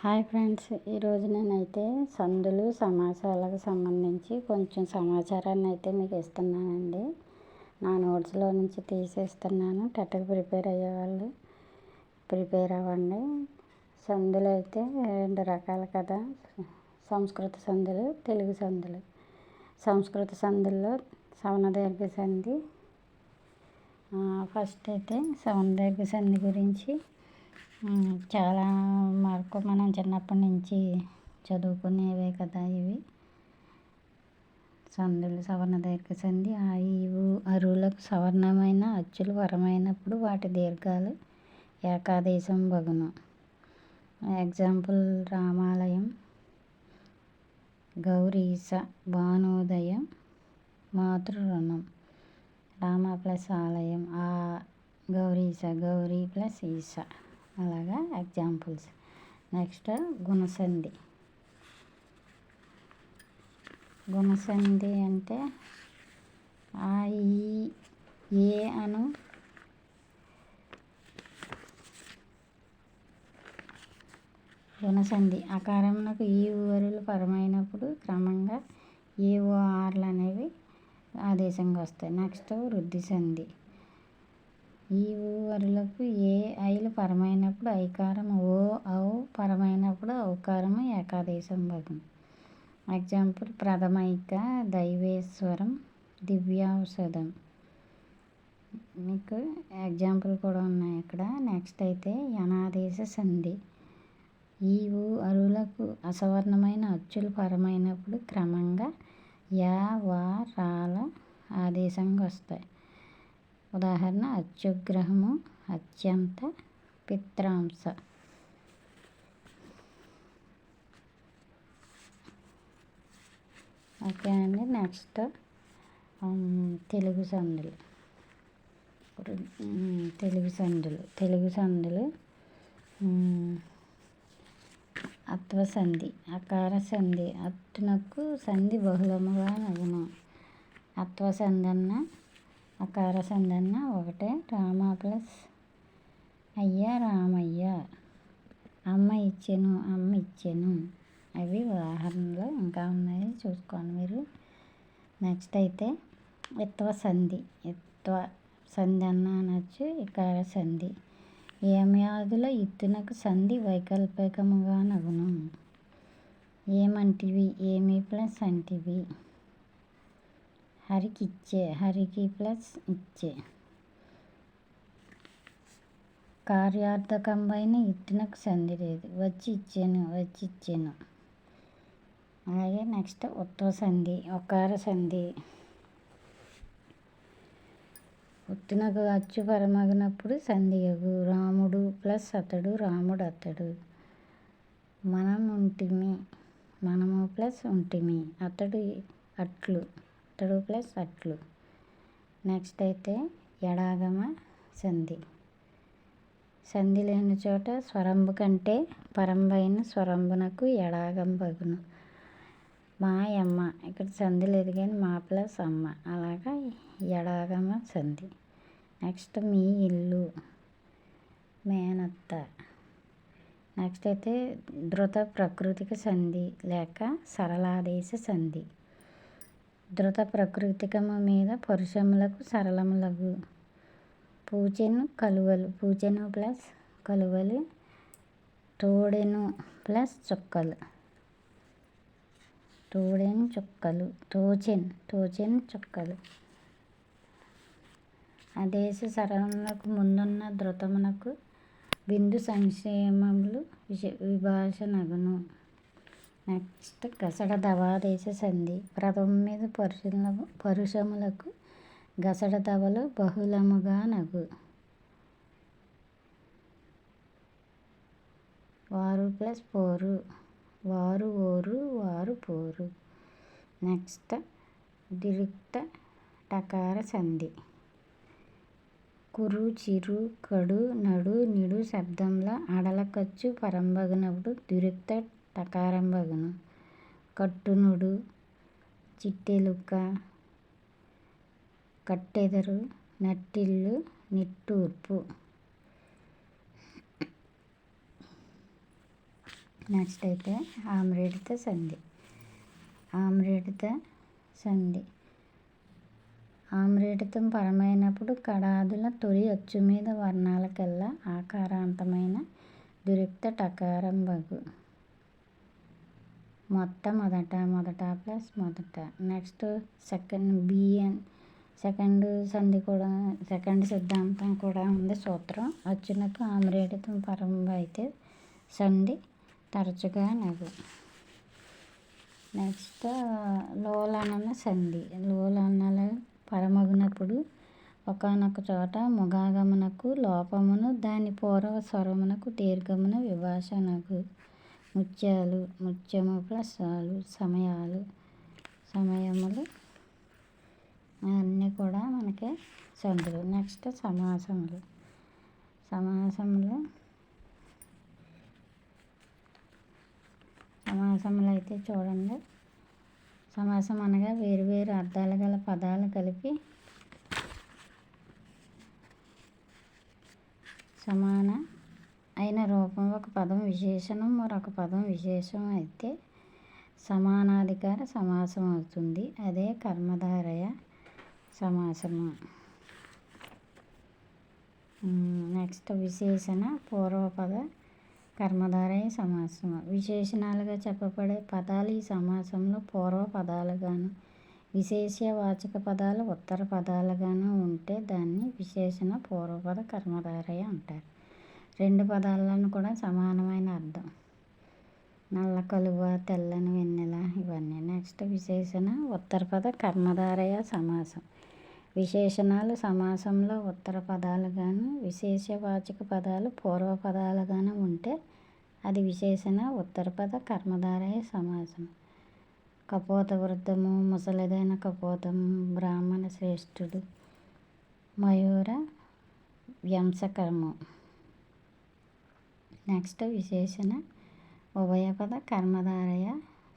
Hi friends ఈరోజు నేనైతే సందులు సమాచారాలకు సంబంధించి కొంచెం సమాచారాన్ని అయితే మీకు ఇస్తున్నానండి. నా నోట్స్లో నుంచి తీసేస్తున్నాను. టెట్కి ప్రిపేర్ అయ్యేవాళ్ళు ప్రిపేర్ అవ్వండి. సందులు అయితే రెండు రకాలు కదా. సంస్కృత సందులు తెలుగు సందులు. సంస్కృత సందుల్లో సవనదీర్ఘ సంధి ఫస్ట్ అయితే సవనదీర్ఘ సంధి గురించి చాలా వరకు మనం చిన్నప్పటి నుంచి చదువుకునేవే కదా ఇవి. సందులు సవర్ణ దీర్ఘ సంధి ఆ ఇవు అరువులకు సవర్ణమైన అచ్చులు వరమైనప్పుడు వాటి దీర్ఘాలు ఏకాదేశం బగును. ఎగ్జాంపుల్ రామాలయం గౌరీస భానోదయం మాతృ రుణం రామ ప్లస్ ఆలయం ఆ గౌరీస గౌరీ ప్లస్ ఈస. అలాగా ఎగ్జాంపుల్స్ నెక్స్ట్ గుణసంధి. గుణసంధి అంటే ఆ ఈ ఏ అను గుణసంధి. అకారమునకు ఈ ఊరులు పరమైనప్పుడు క్రమంగా ఏ ఓ ఆర్లు అనేవి ఆదేశంగా వస్తాయి. నెక్స్ట్ వృద్ధి సంధి ఈ ఊవరులకు ఏ ఐలు పరమైనప్పుడు ఐకారం ఓ ఔ పరమైనప్పుడు ఔకారము ఏకాదేశం భగం. ఎగ్జాంపుల్ ప్రథమైక దైవేశ్వరం దివ్యాౌషధం మీకు ఎగ్జాంపుల్ కూడా ఉన్నాయి ఇక్కడ నెక్స్ట్ అయితే యనాదేశ సంధి. ఈ ఊ అరువులకు అసవర్ణమైన అచ్చులు పరమైనప్పుడు క్రమంగా యా వా రాల ఆదేశంగా వస్తాయి. ఉదాహరణ అత్యుగ్రహము అత్యంత పిత్రాంశ. ఓకే అండి నెక్స్ట్. తెలుగు సందులు. తెలుగు సందులు. తెలుగు సందులు అత్వ సంధి అకార సంధి. అత్తునకు సంధి బహుళముగా నగును. అత్వ సంధి అన్న అకార సందన్న ఒకటే రామ ప్లస్ అయ్యా రామయ్య. అమ్మ ఇచ్చెను అమ్మ ఇచ్చెను. అవి ఉదాహరణలు ఇంకా ఉన్నాయి చూసుకోండి మీరు. నెక్స్ట్ అయితే ఎత్వ సంధి. ఎత్వ సంధి అన్న అనొచ్చు ఇకార సంధి ఏమ్యాదుల ఇత్తునకు సంధి వైకల్పికముగా నగును. ఏమంటివి? ఏమి ప్లస్ అంటివి? హరికి ఇచ్చే హరికి ప్లస్ ఇచ్చే కార్యార్థకం పైన ఇట్టినకు సంధి లేదు వచ్చి ఇచ్చాను వచ్చి ఇచ్చాను అలాగే నెక్స్ట్ ఉత్తవ సంధి ఒకార సంధి ఉత్తునకు అచ్చు పరమగినప్పుడు సంధియగు రాముడు ప్లస్ అతడు రాముడు అతడు మనం ఉంటిమి మనము ప్లస్ ఉంటిమి అతడు అట్లు అట్టడు ప్లస్ అట్లు. నెక్స్ట్ అయితే ఎడాగమ సంధి. సంధి లేని చోట స్వరంబు కంటే పరంబైన స్వరంబునకు ఎడాగం బగును. మా అమ్మ ఇక్కడ సంధి లేదు కానీ మా ప్లస్ అమ్మ. అలాగా ఎడాగమ సంధి. నెక్స్ట్ మీ ఇల్లు. మేనత్త. నెక్స్ట్ అయితే ధృత ప్రకృతిక సంధి లేక సరళాదేశ సంధి. ధృత ప్రకృతికము మీద పరుషములకు సరళములగు. పూచెను కలువలు పూచెను ప్లస్ కలువలు తోడెను ప్లస్ చుక్కలు. తోడెను చుక్కలు తోచెన్ తోచెన్ చుక్కలు. అదేశ సరళములకు ముందున్న ధృతమునకు బిందు సంక్షేమములు విభాషణగును నెక్స్ట్ గసడ దవాదేశ సంధి మీద పరుషుల పరుషములకు గసడ దవలు బహుళముగా నగు. వారు ప్లస్ పోరు. వారు ఓరు వారు పోరు. నెక్స్ట్ దిరుక్త టకార సంధి. కురు చిరు కడు నడు నిడు శబ్దంలో అడలకొచ్చు పరంబగినప్పుడు దురిక్త టకారం బగును కట్టునుడు చిట్టెలుక కట్టెదరు నట్టిల్లు నిట్టూర్పు. నెక్స్ట్ అయితే ఆమ్రేడిత సంధి. ఆమ్రేడిత సంధి. ఆమ్రేడితం పరమైనప్పుడు కడాదుల తొలి అచ్చు మీద వర్ణాలకెల్లా ఆకారాంతమైన దురిక్త టకారం బగు. మొట్టమొదట మొదట ప్లస్ మొదట. నెక్స్ట్ సెకండ్ బిఎన్ సెకండ్ సంధి కూడా సెకండ్ సిద్ధాంతం కూడా ఉంది సూత్రం. అచ్చునకు ఆమ్రేడితం పరం అయితే సంధి తరచుగా నగు నెక్స్ట్ లోలనన సంధి. లోలనల పరమగునప్పుడు ఒకనొక చోట ముగాగమునకు లోపమును దాని పూర్వ స్వరమునకు దీర్ఘమున విభాషణకు ముత్యాలు ముత్యము ప్లస్ సమయాలు సమయములు అన్నీ కూడా మనకి సందులు. నెక్స్ట్ సమాసములు. సమాసములు సమాసములు అయితే చూడండి. సమాసం అనగా వేరు వేరు అర్థాలు గల పదాలు కలిపి సమాన అయిన రూపం. ఒక పదం విశేషణం మరొక పదం విశేషం అయితే సమానాధికార సమాసం అవుతుంది. అదే కర్మధారయ సమాసము. నెక్స్ట్ విశేషణ పూర్వపద కర్మధారయ సమాసము. విశేషణాలుగా చెప్పబడే పదాలు ఈ సమాసంలో పూర్వ పదాలుగాను విశేషవాచక పదాలు ఉత్తర పదాలుగాను ఉంటే దాన్ని విశేషణ పూర్వపద కర్మధారయ అంటారు. రెండు పదాలను కూడా సమానమైన అర్థం. నల్ల కలువ తెల్లని వెన్నెల ఇవన్నీ. నెక్స్ట్ విశేషణ ఉత్తర పద కర్మధారయ సమాసం. విశేషణాలు సమాసంలో ఉత్తర పదాలుగాను విశేషవాచక పదాలు పూర్వ పదాలుగాను ఉంటే అది విశేషణ ఉత్తర పద కర్మధారయ సమాసం. కపోత వృద్ధము ముసలిదైన కపోతం బ్రాహ్మణ శ్రేష్ఠుడు మయూర వ్యంసకర్ము. నెక్స్ట్ విశేషణ ఉభయపద కర్మధారయ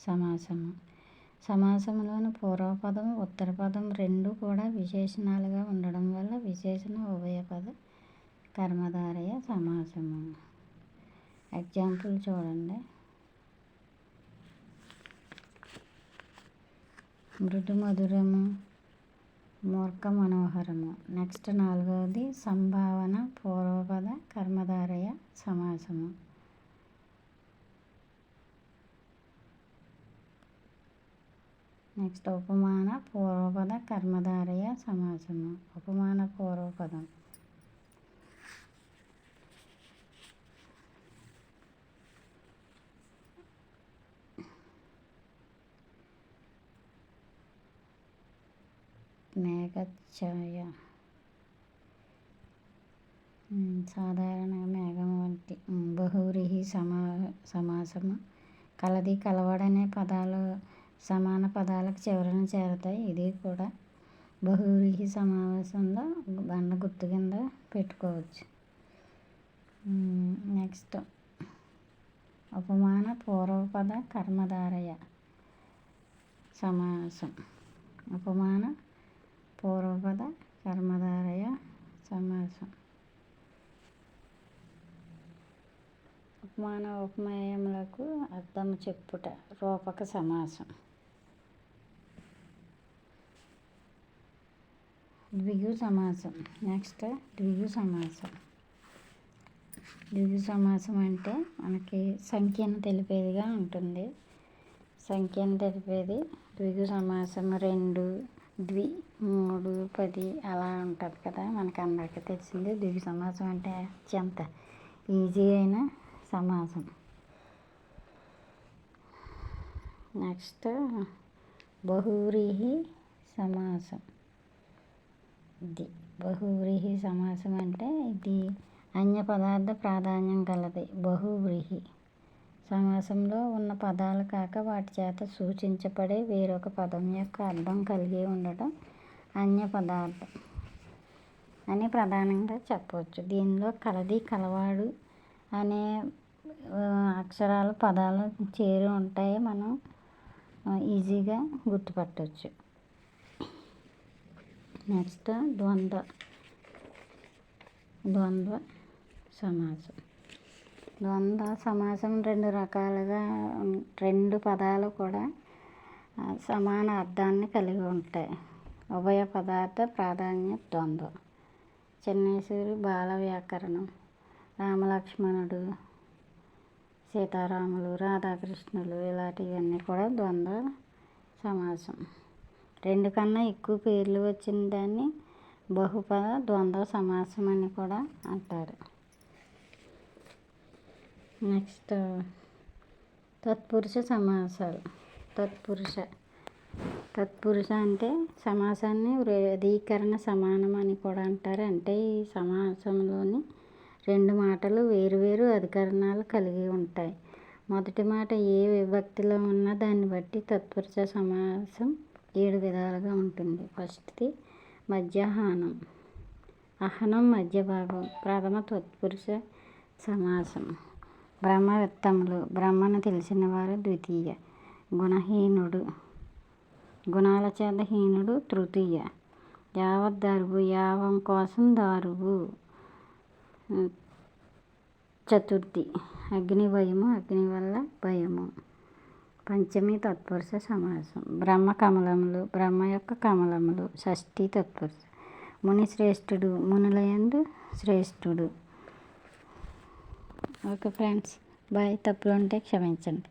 సమాసము. సమాసంలోని పూర్వపదం ఉత్తర పదం రెండు కూడా విశేషణాలుగా ఉండడం వల్ల విశేషణ ఉభయపద కర్మధారయ సమాసము. ఎగ్జాంపుల్ చూడండి. మృదు మధురము మూర్ఖ మనోహరము నెక్స్ట్ నాలుగవది సంభావన పూర్వపద కర్మధారయ సమాసము. నెక్స్ట్ ఉపమాన పూర్వపద కర్మధారయ సమాసము. ఉపమాన పూర్వపదం. మేఘఛాయ. సాధారణ మేఘం వంటి బహువ్రీహి సమా సమాసము. కలది కలవడనే పదాలు సమాన పదాలకు చివరన చేరతాయి. ఇది కూడా బహువ్రీహి సమావేశంలో బండ గుర్తు కింద పెట్టుకోవచ్చు. నెక్స్ట్. ఉపమాన పూర్వపద కర్మధారయ సమాసం. ఉపమాన పూర్వపద కర్మధారయ సమాసం. ఉపమాన ఉపమేయములకు అర్థము చెప్పుట రూపక సమాసం. ద్విగు సమాసం. నెక్స్ట్ ద్విగు సమాసం. ద్విగు సమాసం అంటే మనకి సంఖ్యను తెలిపేదిగా ఉంటుంది. సంఖ్యను తెలిపేది ద్విగు సమాసం రెండు ద్వి మూడు పది అలా ఉంటుంది కదా మనకు అందరికీ తెలిసింది ద్వి సమాసం అంటే అత్యంత ఈజీ అయిన సమాసం. నెక్స్ట్ బహువ్రీహి సమాసం. ఇది బహువ్రీహి సమాసం అంటే ఇది అన్య పదార్థ ప్రాధాన్యం కలది బహువ్రీహి. సమాసంలో ఉన్న పదాలు కాక వాటి చేత సూచించబడే వేరొక పదం యొక్క అర్థం కలిగి ఉండడం అన్య పదార్థం అని ప్రధానంగా చెప్పవచ్చు. దీనిలో కలది కలవాడు అనే అక్షరాలు పదాలు చేరి ఉంటాయి. మనం ఈజీగా గుర్తుపట్టవచ్చు నెక్స్ట్ ద్వంద్వ. ద్వంద్వ సమాసం. ద్వంద్వ సమాసం రెండు రకాలుగా రెండు పదాలు కూడా సమాన అర్థాన్ని కలిగి ఉంటాయి. ఉభయ పదార్థ ప్రాధాన్య ద్వంద్వ. చెన్నేశ్వరి బాల వ్యాకరణం. రామలక్ష్మణుడు సీతారాములు రాధాకృష్ణులు ఇలాంటివన్నీ కూడా ద్వంద్వ సమాసం. రెండు కన్నా ఎక్కువ పేర్లు వచ్చిన దాన్ని బహుపద ద్వంద్వ సమాసం అని కూడా అంటారు. నెక్స్ట్. తత్పురుష సమాసాలు. తత్పురుష. తత్పురుష అంటే సమాసాన్ని వృధీకరణ సమానం అని కూడా అంటారు. అంటే ఈ సమాసంలోని రెండు మాటలు వేరువేరు అధికరణాలు కలిగి ఉంటాయి. మొదటి మాట ఏ విభక్తిలో ఉన్నా దాన్ని బట్టి తత్పురుష సమాసం ఏడు విధాలుగా ఉంటుంది. ఫస్ట్ది మధ్యాహ్నం. అహనం మధ్య భాగం ప్రథమ తత్పురుష సమాసం. బ్రహ్మవిత్తములు బ్రహ్మను తెలిసినవారు ద్వితీయ. గుణహీనుడు. గుణాల చేత హీనుడు తృతీయ యావద్దరువు యావం కోసం దారువు. చతుర్థి. అగ్ని భయము అగ్ని వల్ల భయము. పంచమి తత్పురుష సమాసం. బ్రహ్మ కమలములు బ్రహ్మ యొక్క కమలములు షష్ఠి తత్పురుష. ముని శ్రేష్ఠుడు మునులయందు శ్రేష్ఠుడు. Okay friends. బాయ్. తప్పులు ఉంటే క్షమించండి.